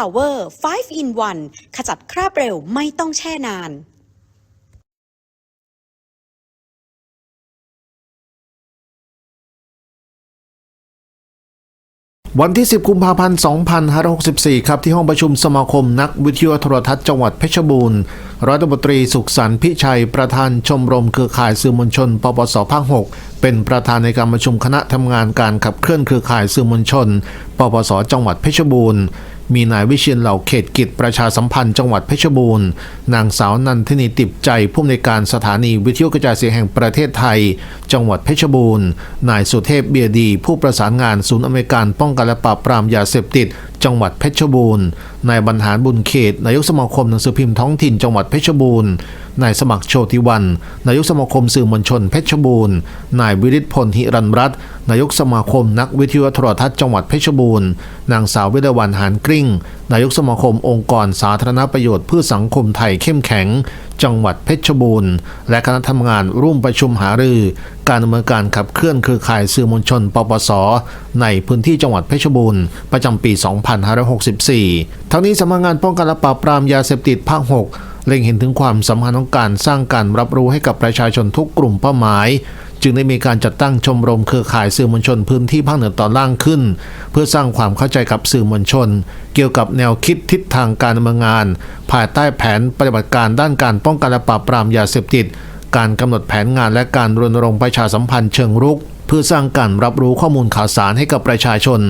Power 5 in 1 ขจัดคราบเร็วไม่ต้องแช่นานวันที่ 10 กุมภาพันธ์ 2564 ครับ ที่ห้องประชุมสมาคมนักวิทยุโทรทัศน์จังหวัดเพชรบูรณ์ร้อยตำรวจตรีสุขสันต์พิชัย ประธานชมรมเครือข่ายสื่อมวลชน ปปสภาค6เป็นประธานในการประชุมคณะทำงานการขับเคลื่อนเครือข่ายสื่อมวลชน ปปส จังหวัดเพชรบูรณ์ มีนายวิเชียนเหล่าเขตกิจประชาสัมพันธ์จังหวัดเพชรบูรณ์ นางสาวนันทินีติบใจผู้อำนวยการสถานีวิทยุกระจายเสียงแห่งประเทศไทย จังหวัดเพชรบูรณ์ นายสุเทพเบียดี ผู้ประสานงานศูนย์อเมริการป้องกันและปราบปรามยาเสพติด จังหวัดเพชรบูรณ์ นายบรรหารบุญเขต นายกสมาคมหนังสือพิมพ์ท้องถิ่นจังหวัดเพชรบูรณ์ นายสมัครโชติวัน นายกสมาคมสื่อมวลชนเพชรบูรณ์ นายวิริศพลหิรันรัตน์ นายกสมาคมนักวิทยุโทรทัศน์จังหวัดเพชรบูรณ์ นางสาววิรวันหานกริ่ง นายกสมาคมองค์กรสาธารณประโยชน์เพื่อสังคมไทยเข้มแข็ง จังหวัดเพชรบูรณ์ และคณะทำงานร่วมประชุมหารือ การดำเนินการขับเคลื่อนเครือข่ายสื่อมวลชน ปปส ในพื้นที่จังหวัดเพชรบูรณ์ประจำปี 2564 ทั้งนี้สำนักงานป้องกันและปราบปรามยาเสพติดภาค 6 เล็งเห็นถึงความสำคัญของการสร้างการรับรู้ให้กับประชาชนทุกกลุ่มเป้าหมายจึงได้มีการจัดตั้งชมรมเครือข่ายสื่อมวลชนพื้นที่ภาคเหนือตอนล่างขึ้น เพื่อสร้างความเข้าใจกับสื่อมวลชน เกี่ยวกับแนวคิดทิศทางการดำเนินงาน ภายใต้แผนปฏิบัติการด้านการป้องกันและปราบปรามยาเสพติด การกำหนดแผนงานและการรณรงค์ประชาสัมพันธ์เชิงรุก เพื่อสร้างการรับรู้ข้อมูลข่าวสารให้กับประชาชน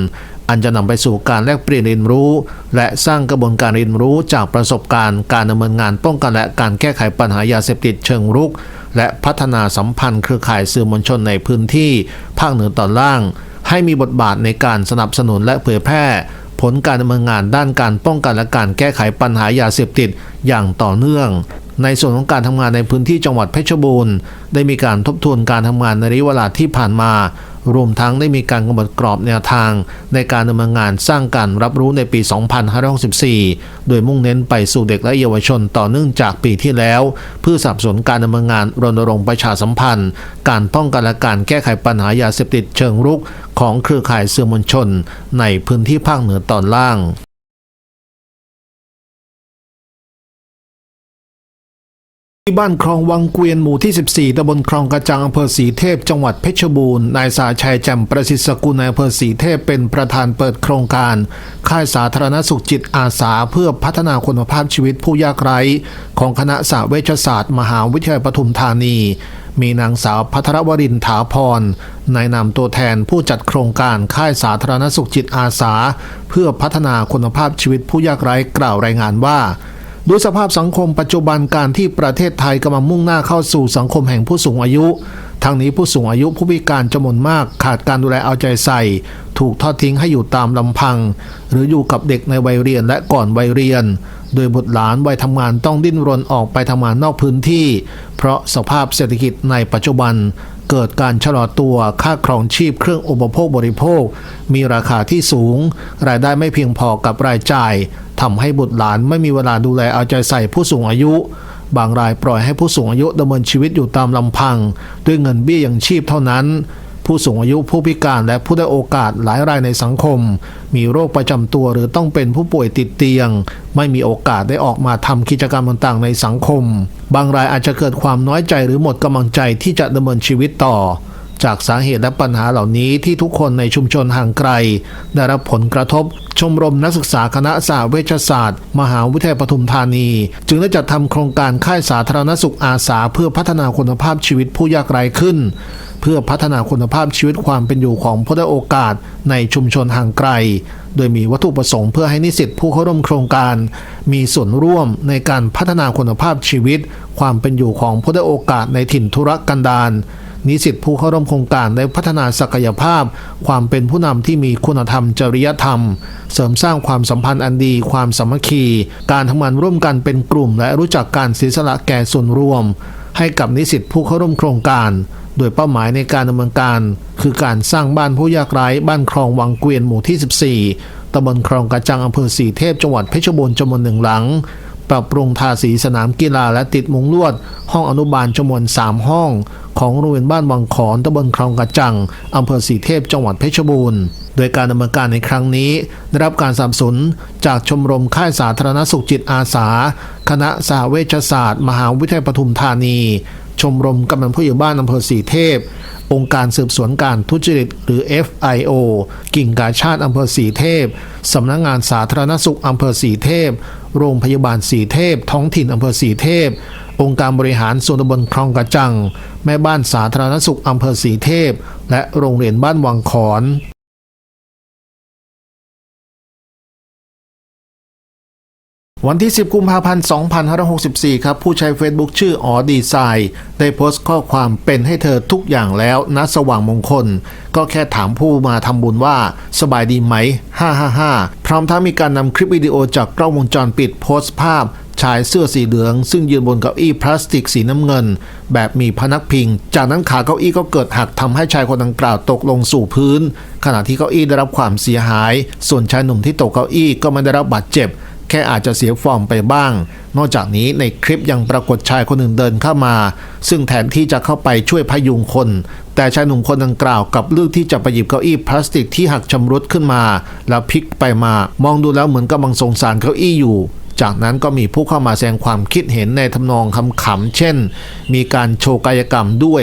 อันจะนำไปสู่การแลกเปลี่ยนเรียนรู้ และสร้างกระบวนการเรียนรู้จากประสบการณ์ การดำเนินงานป้องกันและการแก้ไขปัญหายาเสพติดเชิงรุก และพัฒนาสัมพันธ์เครือข่ายสื่อมวลชนในพื้นที่ ภาคเหนือตอนล่าง ให้มีบทบาทในการสนับสนุนและเผยแพร่ผลการดำเนินงานด้านการป้องกันและการแก้ไขปัญหายาเสพติดอย่างต่อเนื่อง ในส่วนของการทำงานในพื้นที่จังหวัดเพชรบูรณ์ ได้มีการทบทวนการทำงานในระยะเวลาที่ผ่านมา รวมทั้งได้มีการกำหนดกรอบแนวทาง ในการดำเนินงานสร้างการรับรู้ในปี 2564 โดยมุ่งเน้นไปสู่เด็กและเยาวชนต่อเนื่องจากปีที่แล้ว เพื่อสับสนุนการดำเนินงานรณรงค์ประชาสัมพันธ์ การป้องกันและการแก้ไขปัญหายาเสพติดเชิงรุก ของเครือข่ายสื่อมวลชน ในพื้นที่ภาคเหนือตอนล่าง ที่บ้านคลองวังเกวียนหมู่ที่ 14ตำบลคลองกระจังอำเภอสีเทพ จังหวัดเพชรบูรณ์ นายสาชัยแจ่มประสิทธิ์สกุลนายอำเภอสีเทพเป็นประธานเปิดโครงการ ค่ายสาธารณสุขจิตอาสาเพื่อพัฒนาคุณภาพชีวิตผู้ยากไร้ ของคณะสาเวชศาสตร์ มหาวิทยาลัยปทุมธานี มีนางสาวพัทรวรินถาพรนายนามตัวแทนผู้จัดโครงการค่ายสาธารณสุขจิตอาสา เพื่อพัฒนาคุณภาพชีวิตผู้ยากไร้กล่าวรายงานว่า ด้วยสภาพสังคมปัจจุบันการที่ประเทศไทยกำลังมุ่งหน้าเข้าสู่สังคมแห่งผู้สูงอายุ ทางนี้ผู้สูงอายุผู้พิการจำนวนมาก ขาดการดูแลเอาใจใส่ ถูกทอดทิ้งให้อยู่ตามลำพัง หรืออยู่กับเด็กในวัยเรียนและก่อนวัยเรียน โดยบุตรหลานวัยทำงานต้องดิ้นรนออกไปทำงานนอกพื้นที่ เพราะสภาพเศรษฐกิจในปัจจุบัน เกิดการชะลอตัวค่าครองชีพเครื่องอุปโภคบริโภค มีราคาที่สูง รายได้ไม่เพียงพอกับรายจ่ายทำให้บุตรหลานไม่มีเวลาดูแลเอาใจใส่ผู้สูงอายุบางรายปล่อยให้ผู้สูงอายุดำเนินชีวิตอยู่ตามลำพัง ด้วยเงินเบี้ยยังชีพเท่านั้น ผู้สูงอายุผู้พิการและผู้ได้โอกาสหลายรายในสังคม มีโรคประจำตัวหรือต้องเป็นผู้ป่วยติดเตียง ไม่มีโอกาสได้ออกมาทำกิจกรรมต่างๆ ในสังคม บางรายอาจจะเกิดความน้อยใจหรือหมดกำลังใจที่จะดำเนินชีวิตต่อ จากสาเหตุและปัญหาเหล่านี้ที่ทุกคนในชุมชนห่างไกล ได้รับผลกระทบ ชมรมนักศึกษาคณะสาเวชศาสตร์ มหาวิทยาลัยปทุมธานี จึงได้จัดทำโครงการค่ายสาธารณสุขอาสาเพื่อพัฒนาคุณภาพชีวิตผู้ยากไร้ขึ้น เพื่อพัฒนาคุณภาพชีวิตความเป็นอยู่ของผู้ได้โอกาสในชุมชนห่างไกล โดยมีวัตถุประสงค์เพื่อให้นิสิตผู้เข้าร่วมโครงการ มีส่วนร่วมในการพัฒนาคุณภาพชีวิต ความเป็นอยู่ของผู้ได้โอกาสในถิ่นธุรกันดารนิสิตผู้เข้าร่วมโครงการได้พัฒนาศักยภาพ ความเป็นผู้นำที่มีคุณธรรมจริยธรรม เสริมสร้างความสัมพันธ์อันดี ความสามัคคี การทำงานร่วมกันเป็นกลุ่ม และรู้จักการเสียสละแก่ส่วนรวม ให้กับนิสิตผู้เข้าร่วมโครงการ โดยเป้าหมายในการดำเนินการ คือการสร้างบ้านผู้ยากไร้บ้านคลองวังเกวียนหมู่ที่ 14ตำบลคลองกระจังอำเภอสีเทพจังหวัดเพชรบูรณ์จำนวนหนึ่งหลัง ปรับปรุงทาสีสนามกีฬาและติดมุงลวด ห้องอนุบาลจำนวน 3 ห้อง ของโรงเรียนบ้านวังขอนตำบลคลองกระจังอำเภอสีเทพจังหวัดเพชรบูรณ์โดยการดำเนินการในครั้งนี้ ได้รับการสนับสนุนจากชมรมค่ายสาธารณสุขจิตอาสา คณะสหเวชศาสตร์ มหาวิทยาลัยปทุมธานี ชมรมกำนันผู้ใหญ่บ้านอำเภอสีเทพ องค์การสืบสวนการทุจริต หรือ FIO กิ่งกาชาติอำเภอสีเทพ สำนักงงานสาธารณสุขอำเภอสีเทพ โรงพยาบาลสีเทพ ท้องถิ่นอำเภอสีเทพ องค์การบริหารส่วนตำบลคลองกระจัง แม่บ้านสาธารณสุขอำเภอสีเทพ และโรงเรียนบ้านวังขอน วันที่ 10 กุมภาพันธ์ 2564 ครับ ผู้ใช้ Facebook ชื่ออ๋อดีไซน์ได้โพสต์ข้อความเป็นให้เธอทุกอย่างแล้วนะสว่างมงคล ก็แค่ถามผู้มาทำบุญว่า สบายดีไหม 555 พร้อมทั้งมีการนำคลิปวิดีโอจากกล้องวงจรปิดโพสต์ภาพ ชายเสื้อสีเหลือง ซึ่งยืนบนเก้าอี้พลาสติกสีน้ำเงิน แบบมีพนักพิง จากนั้นขาเก้าอี้ก็เกิดหักทำให้ชายคนดังกล่าวตกลงสู่พื้น ขณะที่เก้าอี้ได้รับความเสียหาย ส่วนชายหนุ่มที่ตกเก้าอี้ก็ไม่ได้รับบาดเจ็บ แค่อาจจะเสียฟอร์มไปบ้าง นอกจากนี้ในคลิปยังปรากฏชายคนหนึ่งเดินเข้ามา ซึ่งแทนที่จะเข้าไปช่วยพยุงคน แต่ชายหนุ่มคนดังกล่าวกับเลือกที่จะไปหยิบเก้าอี้พลาสติกที่หักชำรุดขึ้นมา แล้วพลิกไปมา มองดูแล้วเหมือนกำลังสงสารเก้าอี้อยู่ จากนั้นก็มีผู้เข้ามาแสดงความคิดเห็นในทำนองคำขำเช่น มีการโชว์กายกรรมด้วย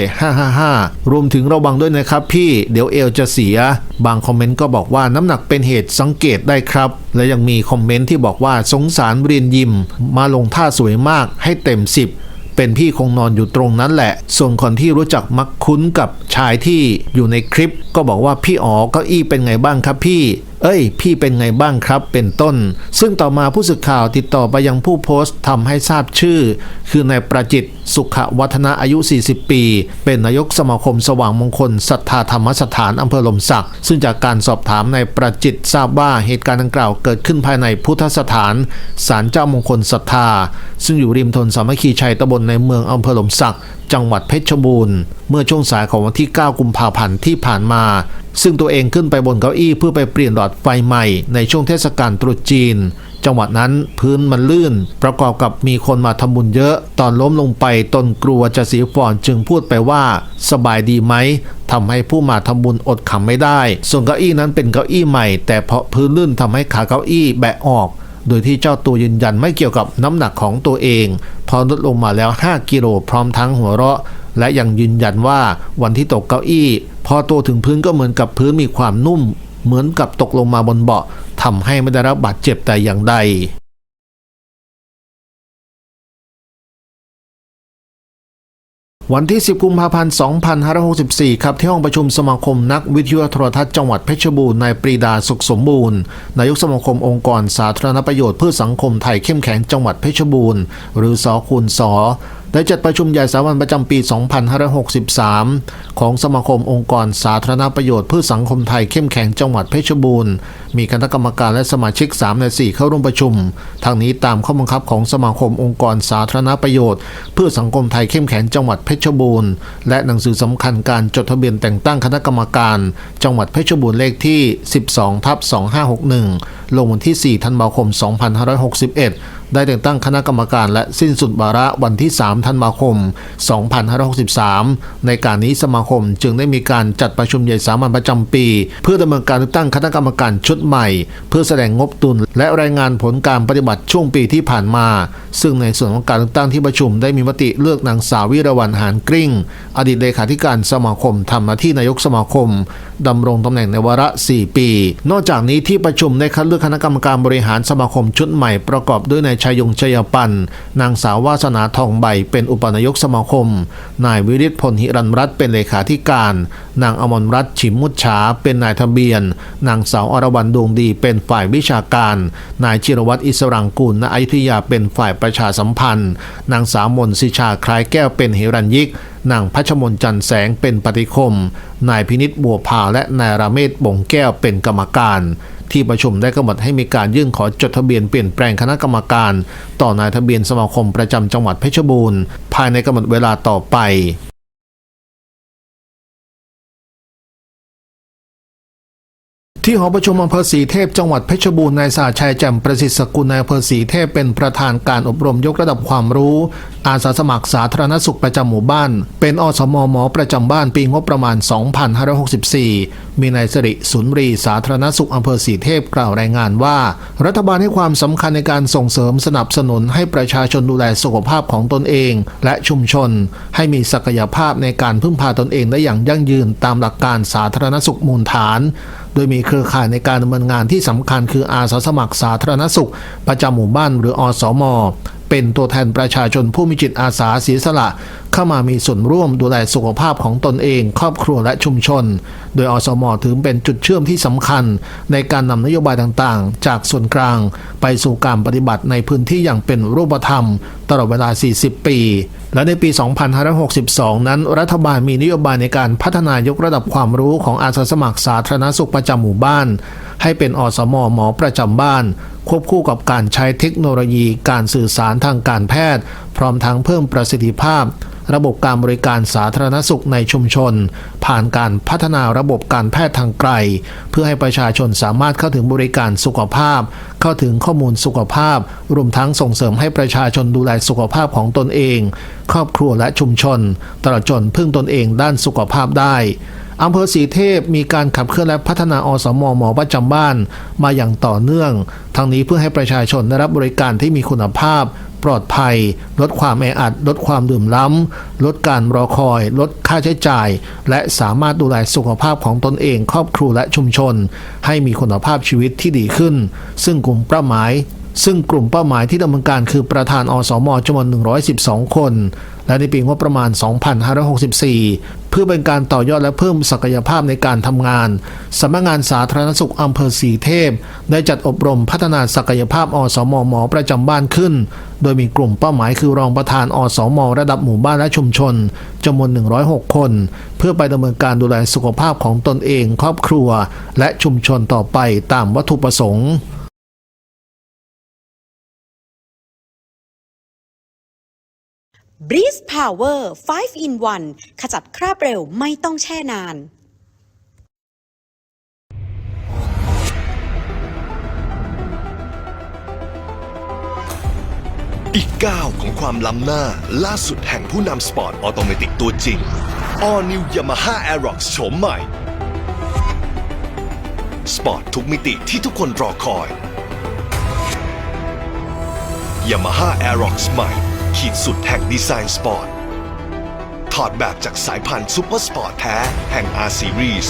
555 รวมถึงระวังด้วยนะครับพี่ เดี๋ยวเอวจะเสีย บางคอมเมนต์ก็บอกว่าน้ำหนักเป็นเหตุสังเกตได้ครับ และยังมีคอมเมนต์ที่บอกว่าสงสารเรียนยิม มาลงท่าสวยมากให้เต็ม 10เป็นพี่คงนอนอยู่ตรงนั้นแหละ ส่วนคนที่รู้จักมักคุ้นกับชายที่อยู่ในคลิป ก็บอกว่าพี่อ๋อเก้าอี้เป็นไงบ้างครับพี่ เอ้ย พี่เป็นไงบ้างครับเป็นต้น ซึ่งต่อมาผู้สื่อข่าวติดต่อไปยังผู้โพสต์ทำให้ทราบชื่อ คือนายประจิต สุขวัฒนะอายุ 40 ปี เป็นนายกสมาคมสว่างมงคลศรัทธาธรรมสถานอำเภอลมศักดิ์ซึ่งจากการสอบถามในประจิตทราบว่าเหตุการณ์ดังกล่าวเกิดขึ้นภายในพุทธสถานศาลเจ้ามงคลศรัทธา ซึ่งอยู่ริมถนนสามัคคีชัยตำบลในเมืองอำเภอลมศักดิ์จังหวัดเพชรบูรณ์ เมื่อช่วงสายของวันที่ 9 กุมภาพันธ์ที่ผ่านมา ซึ่งตัวเองขึ้นไปบนเก้าอี้เพื่อไปเปลี่ยนหลอดไฟใหม่ในช่วงเทศกาลตรุษจีน จังหวะนั้นพื้นมันลื่น ประกอบกับมีคนมาทำบุญเยอะ ตอนล้มลงไปตนกลัวจะเสียฟอนจึงพูดไปว่า สบายดีไหมทำให้ผู้มาทำบุญอดขำไม่ได้ ส่วนเก้าอี้นั้นเป็นเก้าอี้ใหม่ แต่เพราะพื้นลื่นทำให้ขาเก้าอี้แบะออก โดยที่เจ้าตัวยืนยันไม่เกี่ยวกับน้ำหนักของตัวเอง พอลดลงมาแล้ว 5 กิโลพร้อมทั้งหัวเราะ และยังยืนยันว่าวันที่ตกเก้าอี้ พอตัวถึงพื้นก็เหมือนกับพื้นมีความนุ่ม เหมือนกับตกลงมาบนเบาะทำให้ไม่ได้รับบาดเจ็บแต่อย่างใดวันที่ 10 กุมภาพันธ์ 2564 ครับ ที่ห้องประชุมสมาคมนักวิทยุโทรทัศน์จังหวัดเพชรบูรณ์นายปรีดาสุขสมบูรณ์ นายกสมาคมองค์กรสาธารณประโยชน์เพื่อสังคมไทยเข้มแข็งจังหวัดเพชรบูรณ์ หรือสอคูณสอ ได้จัดประชุมใหญ่สามัญประจำปี 2563 ของสมาคมองค์กรสาธารณประโยชน์เพื่อสังคมไทยเข้มแข็งจังหวัดเพชรบูรณ์ มีคณะกรรมการและสมาชิก 3 ใน 4 เข้าร่วมประชุม ทางนี้ตามข้อบังคับของสมาคมองค์กรสาธารณประโยชน์ เพื่อสังคมไทยเข้มแข็งจังหวัดเพชรบูรณ์ และหนังสือสำคัญการจดทะเบียนแต่งตั้งคณะกรรมการ จังหวัดเพชรบูรณ์เลขที่ 12ทับ2561 ลงวันที่ 4 ธันวาคม 2561 ได้แต่งตั้งคณะกรรมการและสิ้นสุดวาระวันที่ 3 ธันวาคม 2563 ในการนี้สมาคมจึงได้มีการจัดประชุมใหญ่สามัญประจำปี เพื่อดำเนินการตั้งคณะกรรมการชุดใหม่ เพื่อแสดงงบดุลและรายงานผลการปฏิบัติช่วงปีที่ผ่านมา ซึ่งในส่วนของการตั้งที่ประชุมได้มีมติเลือกนางสาววิรวรรณหานกริ่งอดีตเลขาธิการสมาคมทำหน้าที่นายกสมาคมดำรงตำแหน่งในวาระ 4 ปี นอกจากนี้ที่ประชุมได้คัดเลือกคณะกรรมการบริหารสมาคมชุดใหม่ประกอบด้วยนายชัยยงชัยปัน นางสาววาสนาทองใบ เป็นอุปนายกสมาคม นายวิริศพลหิรันรัตเป็นเลขาธิการ นางอมรรัตน์ฉิมมุชฉาเป็นนายทะเบียน นางสาวอรวรรณดวงดีเป็นฝ่ายวิชาการ นายจิรวัตรอิสรังกูลณอยุธยาเป็นฝ่ายประชาสัมพันธ์ นางสาวมนสิชาคล้ายแก้วเป็นเหรัญยิกนางพัชมนจันแสงเป็นปฏิคม นายพินิษบัวพาและนายราเมศบงแก้วเป็นกรรมการ ที่ประชุมได้กำหนดให้มีการยื่นขอจดทะเบียนเปลี่ยนแปลงคณะกรรมการ ต่อนายทะเบียนสมาคมประจำจังหวัดเพชรบูรณ์ภายในกำหนดเวลาต่อไปที่หอประชุมอำเภอศรีเทพจังหวัดเพชรบูรณ์นายสาชัยแจ่มประสิทธิ์สกุลนายอำเภอศรีเทพเป็นประธานการอบรมยกระดับความรู้ อาสาสมัครสาธารณสุขประจำหมู่บ้าน เป็นอสมหมอประจำบ้านปีงบประมาณ 2564 มีนายสิริสุนรีสาธารณสุขอำเภอศรีเทพกล่าวรายงานว่า รัฐบาลให้ความสำคัญในการส่งเสริมสนับสนุนให้ประชาชนดูแลสุขภาพของตนเอง และชุมชน ให้มีศักยภาพในการพึ่งพาตนเองได้อย่างยั่งยืนตามหลักการสาธารณสุขมูลฐาน โดยมีเครือข่ายในการดำเนินงานที่สำคัญคืออาสาสมัครสาธารณสุข ประจำหมู่บ้านหรืออสม เป็นตัวแทนประชาชนผู้มีจิตอาสาเสียสละ เข้ามามีส่วนร่วมดูแลสุขภาพของตนเอง ครอบครัวและชุมชน โดยอสมถือเป็นจุดเชื่อมที่สำคัญ ในการนำนโยบายต่างๆ จากส่วนกลาง ไปสู่การปฏิบัติในพื้นที่อย่างเป็นรูปธรรม ตลอดเวลา 40 ปี และในปี 2562 นั้น รัฐบาลมีนโยบายในการพัฒนายกระดับความรู้ของอาสาสมัครสาธารณสุขประจำหมู่บ้าน ให้เป็นอสมหมอประจำบ้าน ควบคู่กับการใช้เทคโนโลยี การสื่อสารทางการแพทย์ พร้อมทั้งเพิ่มประสิทธิภาพ ระบบการบริการสาธารณสุขในชุมชน ผ่านการพัฒนาระบบการแพทย์ทางไกล เพื่อให้ประชาชนสามารถเข้าถึงบริการสุขภาพ เข้าถึงข้อมูลสุขภาพ รวมทั้งส่งเสริมให้ประชาชนดูแลสุขภาพของตนเอง ครอบครัวและชุมชน ตลอดจนพึ่งตนเองด้านสุขภาพได้อำเภอศรีเทพมีการขับเคลื่อนและพัฒนาอสมหมอประจำบ้าน มาอย่างต่อเนื่อง ทั้งนี้เพื่อให้ประชาชนได้รับบริการที่มีคุณภาพ ลอดภัย ลดความแออัด ลดความดื่มล้ำ ลดการรอคอย ลดค่าใช้จ่าย และสามารถดูแลสุขภาพของตนเอง ครอบครัวและชุมชน ให้มีคุณภาพชีวิตที่ดีขึ้น ซึ่งกลุ่มเป้าหมาย ซึ่งกลุ่มเป้าหมายที่ดำเนินการคือประธานอสมจำนวน 112 คน และในปีงบประมาณ 2564 พื่อเป็นการต่อยอดและเพิ่มศักยภาพในการทำงานสำนักงานสาธารณสุขอำเภอสีเทพ ได้จัดอบรมพัฒนาศักยภาพอสมหมอประจำบ้านขึ้น โดยมีกลุ่มเป้าหมายคือรองประธานอสมระดับหมู่บ้านและชุมชนจำนวน 106 คน เพื่อไปดำเนินการดูแลสุขภาพของตนเอง ครอบครัว และชุมชนต่อไปตามวัตถุประสงค์ บรีสพาวเวอร์5 in 1 ขจัดคราบเร็วไม่ต้องแช่นาน อีกก้าวของความล้ำหน้า ล่าสุดแห่งผู้นำสปอร์ตออโตเมติกตัวจริง All New Yamaha Aerox โฉมใหม่ สปอร์ตทุกมิติที่ทุกคนรอคอย Yamaha Aerox ใหม่ ขีดสุดแห่งดีไซน์สปอร์ต ถอดแบบจากสายพันธุ์ซูเปอร์สปอร์ตแท้ แห่ง R Series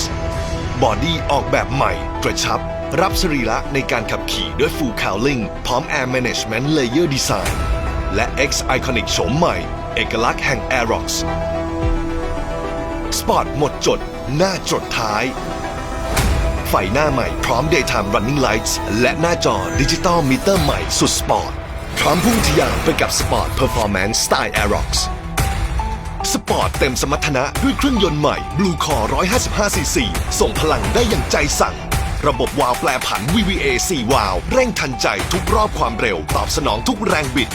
บอดี้ออกแบบใหม่ กระชับ รับสรีระในการขับขี่ด้วย Full Cowling พร้อม Air Management Layer Design และ X Iconic โฉมใหม่ เอกลักษณ์แห่ง Aerox สปอร์ตหมดจด หน้าจดท้าย ไฟหน้าใหม่พร้อม Daytime Running Lights และหน้าจอดิจิตอลมิเตอร์ใหม่สุดสปอร์ต พร้อมพุ่งทะยานไปกับสปอร์ต Performance สไตล์ Aerox สปอร์ตเต็มสมรรถนะด้วยเครื่องยนต์ใหม่ Blue Core 155cc ส่งพลังได้อย่างใจสั่ง ระบบวาล์วแปลผัน VVA 4 วาล์วเร่งทันใจทุกรอบความเร็ว ตอบสนองทุกแรงบิด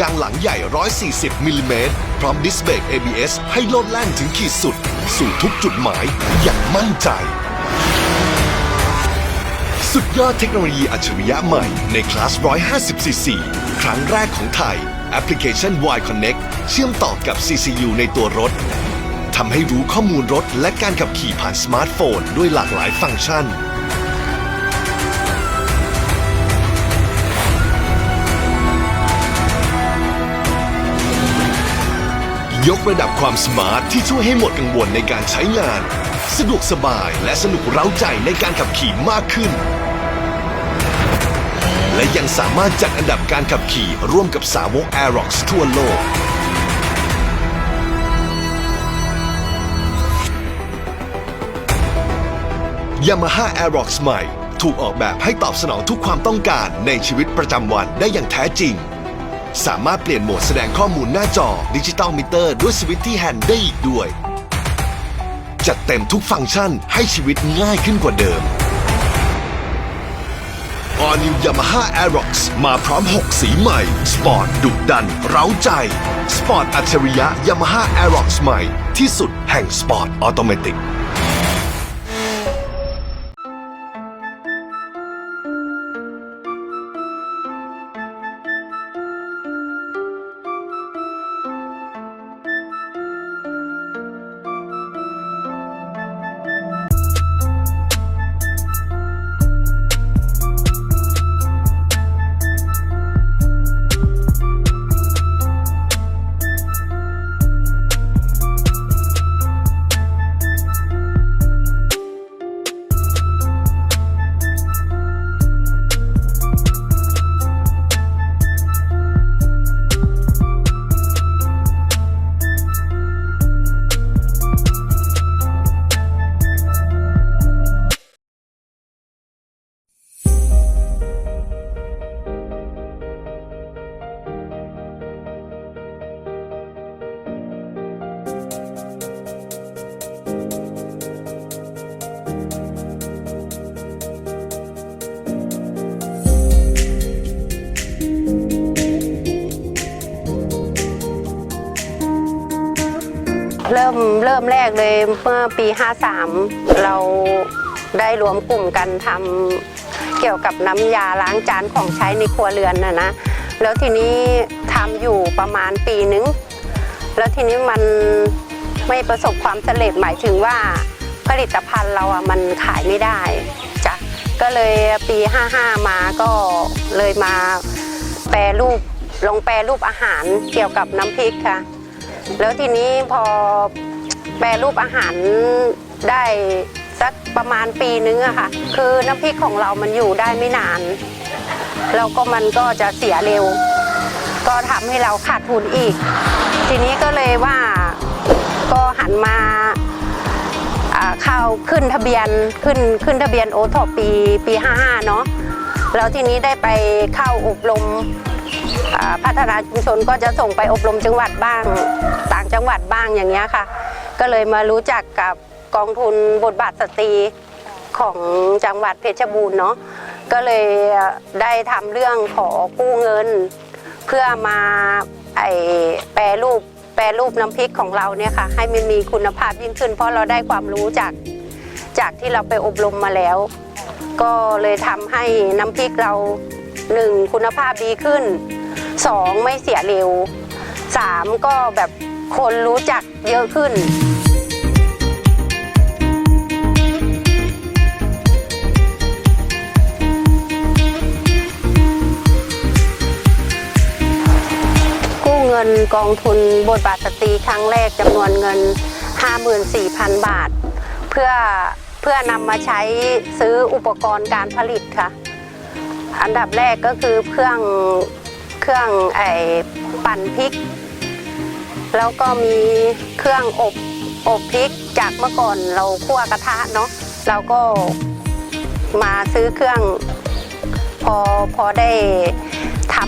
ยางหลังใหญ่ 140 มิลลิเมตร พร้อมดิสเบรก ABS ให้โลดแล่นถึงขีดสุด สู่ทุกจุดหมายอย่างมั่นใจสุดยอดเทคโนโลยีอัจฉริยะใหม่ในคลาส 150cc ครั้งแรกของไทย แอปพลิเคชัน Y Connect เชื่อมต่อกับ CCU ในตัวรถทำให้รู้ข้อมูลรถและการขับขี่ผ่านสมาร์ทโฟน ด้วยหลากหลายฟังก์ชัน ยกระดับความสมาร์ทที่ช่วยให้หมดกังวลในการใช้งาน สะดวกสบายและสนุกเร้าใจในการขับขี่มากขึ้น และยังสามารถจัดอันดับการขับขี่ร่วมกับสาวก Aerox ทั่วโลก Yamaha Aerox ใหม่ ถูกออกแบบให้ตอบสนองทุกความต้องการในชีวิตประจำวันได้อย่างแท้จริง สามารถเปลี่ยนโหมดแสดงข้อมูลหน้าจอดิจิตอลมิเตอร์ด้วยสวิตช์ที่แฮนด์ได้อีกด้วย จัดเต็มทุกฟังก์ชันให้ชีวิตง่ายขึ้นกว่าเดิม All New Yamaha Aerox มาพร้อม 6 สีใหม่ สปอร์ตดุดัน เร้าใจ สปอร์ตอัจฉริยะ Yamaha Aerox ใหม่ ที่สุดแห่งสปอร์ตออโตเมติก แรกเลยเมื่อปี 53 เราได้รวมกลุ่มกันทำเกี่ยวกับน้ำยาล้างจานของใช้ในครัวเรือนนะนะ แล้วทีนี้ทำอยู่ประมาณปีนึง แล้วทีนี้มันไม่ประสบความสำเร็จหมายถึงว่าผลิตภัณฑ์เราอะมันขายไม่ได้จ้ะก็เลยปี 55 มาก็เลยมาแปรรูปลงแปรรูปอาหารเกี่ยวกับน้ำพริกค่ะ แล้วทีนี้พอ แปรรูปอาหารได้สักประมาณปีนึงอะค่ะ คือน้ำพริกของเรามันอยู่ได้ไม่นาน แล้วก็มันก็จะเสียเร็ว ก็ทำให้เราขาดทุนอีก ทีนี้ก็เลยว่าก็หันมาเข้าขึ้นทะเบียนขึ้นขึ้นทะเบียนโอทอปีปี 55 เนาะแล้วทีนี้ได้ไปเข้าอบรมพัฒนาชุมชนก็จะส่งไปอบรมจังหวัดบ้าง ต่างจังหวัดบ้างอย่างเงี้ยค่ะ ก็เลยมารู้จักกับกองทุนบทบาทสตรีของจังหวัดเพชรบูรณ์เนาะก็เลยได้ทำเรื่องขอกู้เงิน เพื่อมาไอแปรรูปแปรรูปน้ำพริกของเราเนี่ยค่ะ ให้มันมีคุณภาพยิ่งขึ้น เพราะเราได้ความรู้จากจากที่เราไปอบรมมาแล้ว ก็เลยทำให้น้ำพริกเราหนึ่งคุณภาพดีขึ้นสองไม่เสียเร็วสามก็แบบคนรู้จักเยอะขึ้น งินกองทุนบทบาทสตรีครั้งแรกจำนวนเงิน 54,000 บาท เพื่อเพื่อนำมาใช้ซื้ออุปกรณ์การผลิตค่ะ อันดับแรกก็คือเครื่องเครื่องไอปั่นพริก แล้วก็มีเครื่องอบอบพริกจากเมื่อก่อนเราคั่วกระทะเนาะเราก็มาซื้อเครื่องพอพอได้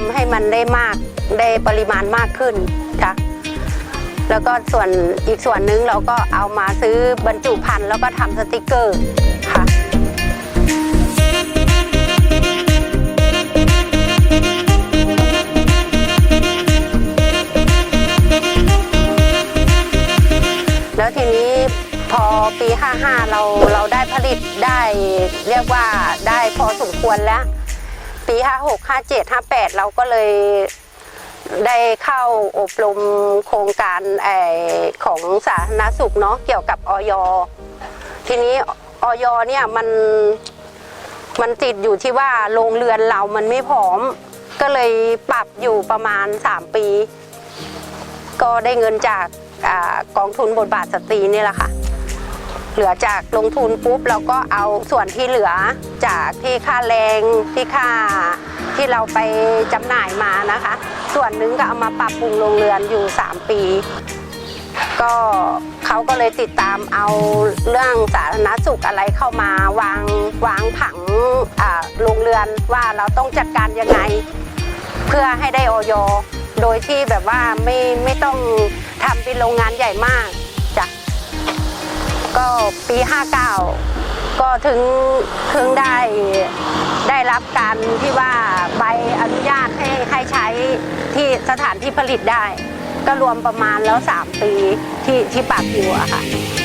ำให้มันได้มากได้ปริมาณมากขึ้นค่ะแล้วก็ส่วนอีกส่วนนึงเราก็เอามาซื้อบรรจุภัณฑ์แล้วก็ทำสติกเกอร์ค่ะแล้วทีนี้พอปี 55 เราเราได้ผลิตได้เรียกว่าได้พอสมควรแล้ว ปี 56 57 58 เราก็เลยได้เข้าอบรมโครงการอของสาธารณสุขเนาะเกี่ยวกับออยทีนี้ออยเนี่ยมันมันติดอยู่ที่ว่าโรงเรือนเรามันไม่พร้อม ก็เลยปรับอยู่ประมาณ 3 ปี ก็ได้เงินจากอกองทุนบทบาทสตรีนี่แหละค่ะ เหลือจากลงทุนปุ๊บเราก็เอาส่วนที่เหลือจากที่ค่าแรงที่ค่าที่เราไปจำหน่ายมานะคะ ส่วนหนึงก็เอามาปรับปรุงโรงเรือนอยู่ 3 ปี ก็เขาก็เลยติดตามเอาเรื่องสาธารณสุขอะไรเข้ามาวางวางผังโรงเรือนว่าเราต้องจัดการยังไง เพื่อให้ได้ออยโดยที่แบบว่าไม่ไม่ต้องทำเป็นโรงงานใหญ่มากจ้ะ ก็ปี 59 ก็ถึงถึงได้ได้รับการที่ว่าใบอนุญาตให้ให้ใช้ที่สถานที่ผลิตได้ ก็รวมประมาณแล้ว 3 ปีที่ที่ปากอยู่อะค่ะค่ะ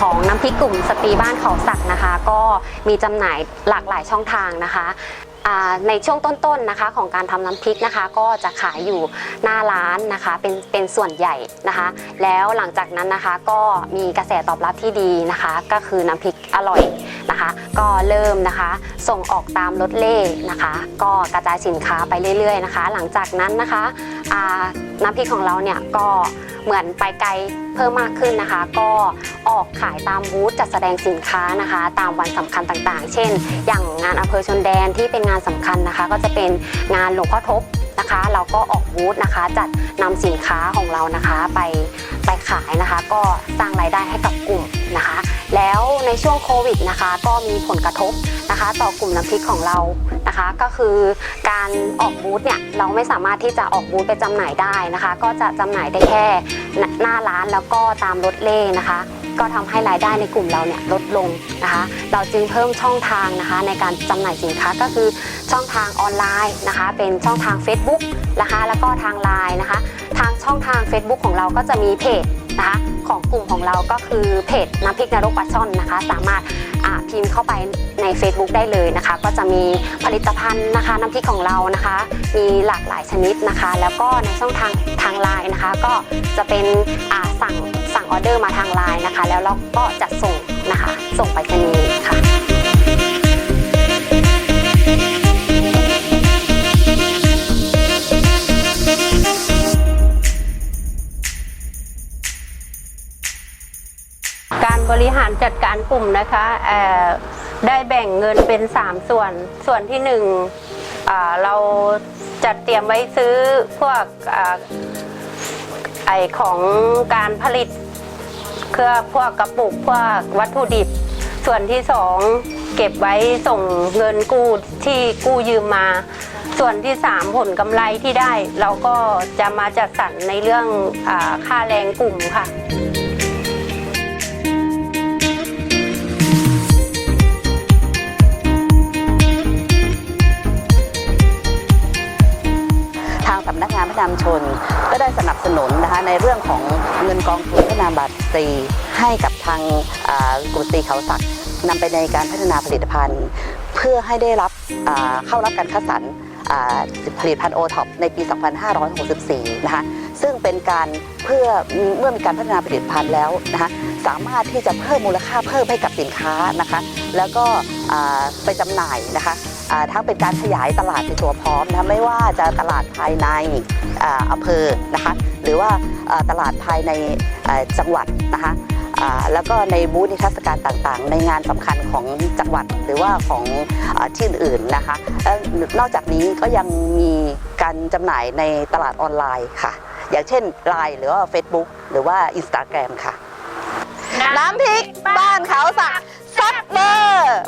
ของน้ำพริกกลุ่มสตรีบ้านเขาสักนะคะ ก็มีจำหน่ายหลากหลายช่องทางนะคะในช่วงต้นๆนะคะของการทำน้ำพริกนะคะ ก็จะขายอยู่หน้าร้านนะคะเป็นเป็นส่วนใหญ่นะคะ แล้วหลังจากนั้นนะคะก็มีกระแสตอบรับที่ดีนะคะ ก็คือน้ำพริกอร่อยนะคะ ก็เริ่มนะคะ ส่งออกตามรถเล่นะคะ ก็กระจายสินค้าไปเรื่อย ๆ นะคะ หลังจากนั้นนะคะน้ำพริกของเราเนี่ยก็เหมือนไปไกลเพิ่มมากขึ้นนะคะ ก็ออกขายตามบูธจัดแสดงสินค้านะคะ ตามวันสำคัญต่างๆ เช่น อย่างงานอำเภอชนแดนที่เป็นงานสำคัญนะคะ ก็จะเป็นงานหลวงพ่อทบนะคะ เราก็ออกบูธนะคะ จัดนำสินค้าของเรานะคะไปไปขายนะคะ ก็สร้างรายได้ให้กับกลุ่มนะคะ แล้วในช่วงโควิดนะคะ ก็มีผลกระทบนะคะ ต่อกลุ่มน้ำพริกของเรานะคะ ก็คือการออกบูธเนี่ยเราไม่สามารถที่จะออกบูธไปจำหน่ายได้นะคะ ก็จะจำหน่ายได้แค่หน้าร้านแล้วก็ตามรถเล่นะคะ ก็ทำให้รายได้ในกลุ่มเราเนี่ยลดลงนะคะ เราจึงเพิ่มช่องทางนะคะ ในการจำหน่ายสินค้าก็คือช่องทางออนไลน์นะคะ เป็นช่องทาง Facebook นะคะ แล้วก็ทางไลน์นะคะ ทางช่องทาง Facebook ของเราก็จะมีเพจนะคะของกลุ่มของเราก็คือเพจน้ำพริกนรกปลาช่อนนะคะ สามารถพิมพ์เข้าไปใน Facebook ได้เลยนะคะ ก็จะมีผลิตภัณฑ์นะคะ น้ำพริกของเรานะคะ มีหลากหลายชนิดนะคะ แล้วก็ในช่องทางทางไลน์นะคะ ก็จะเป็นสั่งสั่งออเดอร์มาทางไลน์นะคะ แล้วเราก็จะส่งนะคะ ส่งไปรษณีย์ รบริหารจัดการกลุ่มนะคะได้แบ่งเงินเป็น 3 ส่วน ส่วนที่1อ่าเราจัดเตรียมไว้ซื้อพวกอไอของการผลิตเครื่องพวกกระปุกพวกวัตถุดิบ ส่วนที่2เก็บไว้ส่งเงินกู้ที่กู้ยืมมา ส่วนที่3ผลกำไรที่ได้ เราก็จะมาจัดสรรในเรื่องอค่าแรงกลุ่มค่ะ นักงานพัฒนาชุมชน ก็ได้สนับสนุนนะคะในเรื่องของเงินกองทุนพัฒนาบัตรสตรีให้กับทางกลุ่มตีเขาสักนำไปในการพัฒนาผลิตภัณฑ์ เพื่อให้ได้รับเข้ารับการคัดสรรผลิตภัณฑ์โอท็อปในปี 2564 นะคะ ซึ่งเป็นการเพื่อเมื่อมีการพัฒนาผลิตภัณฑ์แล้วนะคะสามารถที่จะเพิ่มมูลค่าเพิ่มให้กับสินค้านะคะ แล้วก็ไปจำหน่ายนะคะ ทั้งเป็นการขยายตลาดในตัวพร้อมนะไม่ว่าจะตลาดภายในอำเภอนะคะหรือว่าตลาดภายในจังหวัดนะคะแล้วก็ในบูธนิทรรศการต่างๆ ในงานสำคัญของจังหวัดหรือว่าของอที่อื่นๆนะคะนอกจากนี้ก็ยังมีการจำหน่ายในตลาดออนไลน์ค่ะ อย่างเช่น Line หรือว่า Facebook หรือว่า Instagram ค่ะ น้ำพริกบ้านเขาสักซักเบอร์